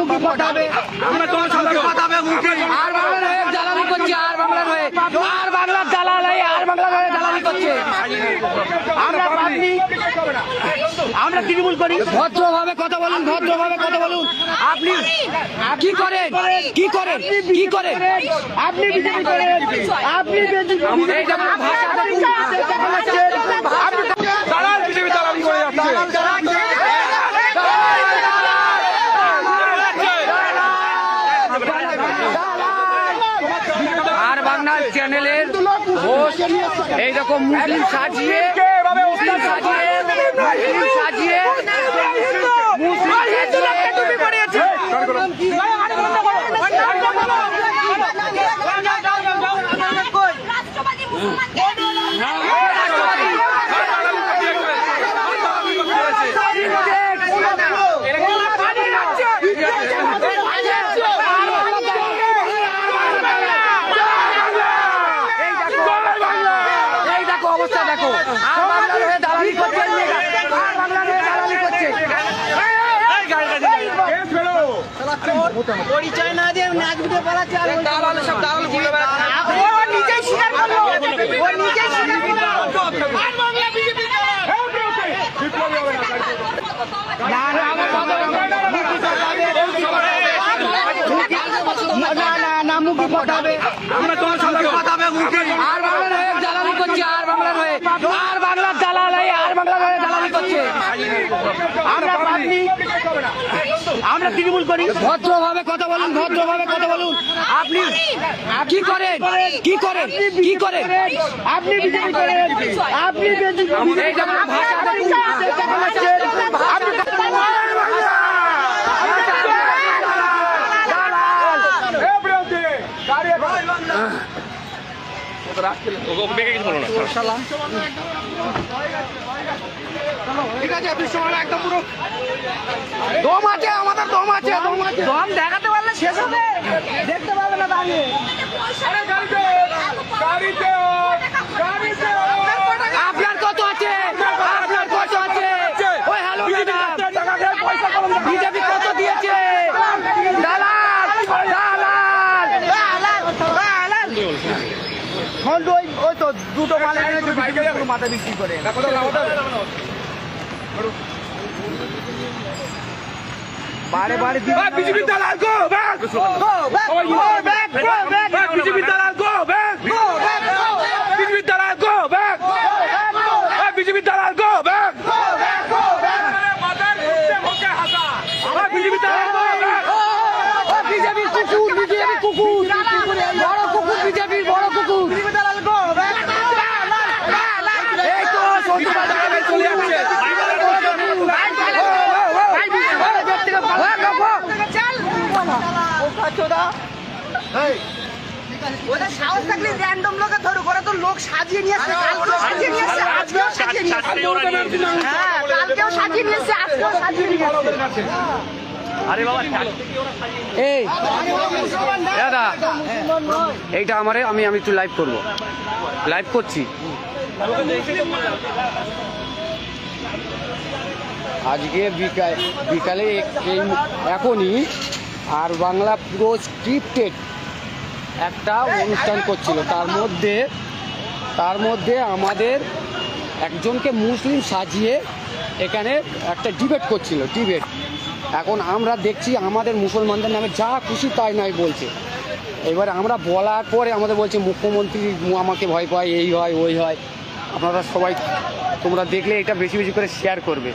মুখে কথা হবে আমরা তোমার সাথে কথা হবে মুখে আর বাংলার হয়ে জ্বালানি করছে আর বাংলার হয়ে আর বাংলার হয়ে আর বাংলার হয়ে করছে আমরা পাবলিক আমরা তৃণমূল করি ভদ্রভাবে কথা বলুন ভদ্রভাবে কথা বলুন আপনি কি করেন কি করেন কি করেন আপনি বিজেপি করেন আপনি যে আপনার ভাষাটা আপনি দালাল বিজেপি দালালি করে যাচ্ছে আর বাংলার চ্যানেলের এইরকম মুসলিম সাজিয়ে মুসলিম সাজিয়ে মুসলিম সাজিয়ে মুসলিম অবস্থা দেখো আর বাংলার হয়ে দালালি করছে আর বাংলার হয়ে দালালি করছে পরিচয় না দিয়ে নাচ ভিডিও পালাচ্ছে আর দালাল সব দালাল ঘুরে বেড়াচ্ছে ও নিজেই স্বীকার করল ও নিজেই স্বীকার করল আর বাংলা বিজেপি না না না মুখে কথা হবে আমরা তোমার সাথে কথা হবে মুখে আর আমরা পাবলিক আমরা তৃণমূল করি। ভদ্রভাবে কথা বলুন ভদ্রভাবে কথা বলুন। আপনি কি করেন? কি করেন? কি করেন? আপনি বিজেপি করেন। আপনি এই যে আছে দম আছে আমাদের দম আছে দম আছে। দম দেখাতে পারলে শেষ হবে। দেখতে পারবে না দাঁড়িয়ে। আপনার কত আছে আপনার কত আছে ওই হ্যালো ম্যাডাম বিজেপি কত দিয়েছে দালাল দালাল ফোন তো ওই ওই তো দুটো মাল এনেছে বিজেপি মাথা বিক্রি করে। বারে বারে বিজেপি দালাল গো ব্যাক বিজেপি দালাল গো ব্যাক বিজেপি দালাল গো ব্যাক বিজেপি দালাল গো ব্যাক বিজেপি কুকুর বিজেপি কুকুর বড় কুকুর বিজেপির বড় কুকুর এই তো সন্তু বাজারে চলে যাচ্ছে সাহস থাকলে র্যান্ডম লোকে ধরো ওরা তো লোক সাজিয়ে নিয়ে আসছে কালকেও সাজিয়ে নিয়ে আসছে আজকেও সাজিয়ে নিয়ে আসছে। হ্যাঁ কালকেও সাজিয়ে নিয়ে আসছে আজকেও সাজিয়ে নিয়ে আসছে। এই। দাদা এইটা আমারে আমি আমি একটু লাইভ করব। লাইভ করছি। আজকে বিকাল বিকালে এক- এখনই আর বাংলা পুরো স্ক্রিপ্টেড একটা অনুষ্ঠান করছিল। তার মধ্যে তার মধ্যে আমাদের একজনকে মুসলিম সাজিয়ে এখানে একটা ডিবেট করছিল ডিবেট এখন আমরা দেখছি আমাদের মুসলমানদের নামে যা খুশি তাই নয় বলছে। এবার আমরা বলার পরে আমাদের বলছে, মুখ্যমন্ত্রী আমাকে ভয় পায়, এই হয়, ওই হয়। আপনারা সবাই, তোমরা দেখলে এটা বেশি বেশি করে শেয়ার করবে।